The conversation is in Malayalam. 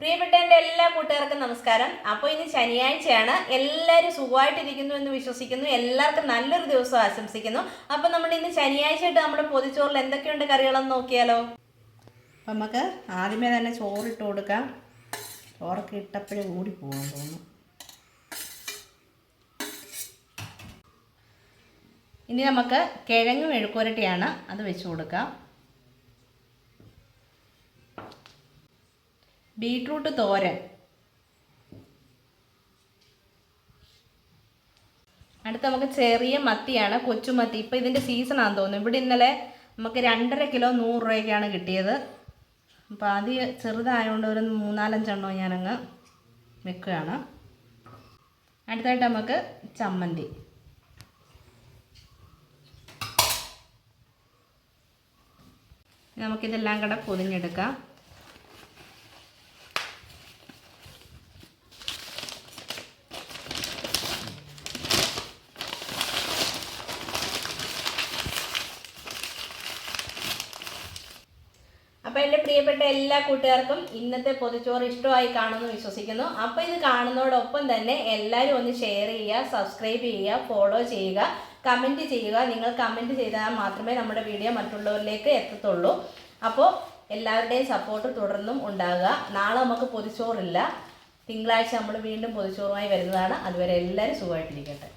പ്രിയപ്പെട്ട എന്റെ എല്ലാ കൂട്ടുകാർക്കും നമസ്കാരം. അപ്പോൾ ഇന്ന് ശനിയാഴ്ചയാണ്. എല്ലാവരും സുഖമായിട്ടിരിക്കുന്നു എന്ന് വിശ്വസിക്കുന്നു. എല്ലാവർക്കും നല്ലൊരു ദിവസം ആശംസിക്കുന്നു. അപ്പോൾ നമ്മൾ ഇന്ന് ശനിയാഴ്ചയായിട്ട് നമ്മുടെ പൊതിച്ചോറിൽ എന്തൊക്കെയുണ്ട് കറികളെന്ന് നോക്കിയാലോ? അപ്പം നമുക്ക് ആദ്യമേ തന്നെ ചോറിട്ട് കൊടുക്കാം. ചോറൊക്കെ ഇട്ടപ്പോഴേ ഓടി പോകാൻ തോന്നുന്നു. ഇനി നമുക്ക് കിഴങ്ങ് മെഴുക്കുരട്ടിയാണ് അത് വെച്ച് കൊടുക്കാം. ബീട്രൂട്ട് തോരൻ. അടുത്ത നമുക്ക് ചെറിയ മത്തിയാണ് കൊച്ചുമത്തി ഇപ്പം ഇതിന്റെ സീസണാണെന്ന് തോന്നുന്നു. ഇവിടെ ഇന്നലെ നമുക്ക് രണ്ടര കിലോ നൂറ് രൂപയ്ക്കാണ് കിട്ടിയത്. അപ്പോൾ അത് ചെറുതായതുകൊണ്ട് ഒരു മൂന്നാലഞ്ചെണ്ണോ ഞാനങ്ങ് വെക്കുകയാണ്. അടുത്തായിട്ട് നമുക്ക് ചമ്മന്തി. നമുക്കിതെല്ലാം കൂടെ പൊതിഞ്ഞെടുക്കാം. അപ്പോൾ എന്റെ പ്രിയപ്പെട്ട എല്ലാ കൂട്ടുകാർക്കും ഇന്നത്തെ പൊതിച്ചോറ് ഇഷ്ടമായി കാണുമെന്ന് വിശ്വസിക്കുന്നു. അപ്പോൾ ഇത് കാണുന്നതോടൊപ്പം തന്നെ എല്ലാവരും ഒന്ന് ഷെയർ ചെയ്യുക സബ്സ്ക്രൈബ് ചെയ്യുക ഫോളോ ചെയ്യുക കമന്റ് ചെയ്യുക. നിങ്ങൾ കമന്റ് ചെയ്താൽ മാത്രമേ നമ്മുടെ വീഡിയോ മറ്റുള്ളവരിലേക്ക് എത്തത്തുള്ളൂ. അപ്പോൾ എല്ലാവരുടെയും സപ്പോർട്ട് തുടർന്നും ഉണ്ടാകുക. നാളെ നമുക്ക് പൊതിച്ചോറില്ല തിങ്കളാഴ്ച നമ്മൾ വീണ്ടും പൊതിച്ചോറുമായി വരുന്നതാണ്. അതുവരെ എല്ലാവരും സുഖമായിട്ടിരിക്കട്ടെ.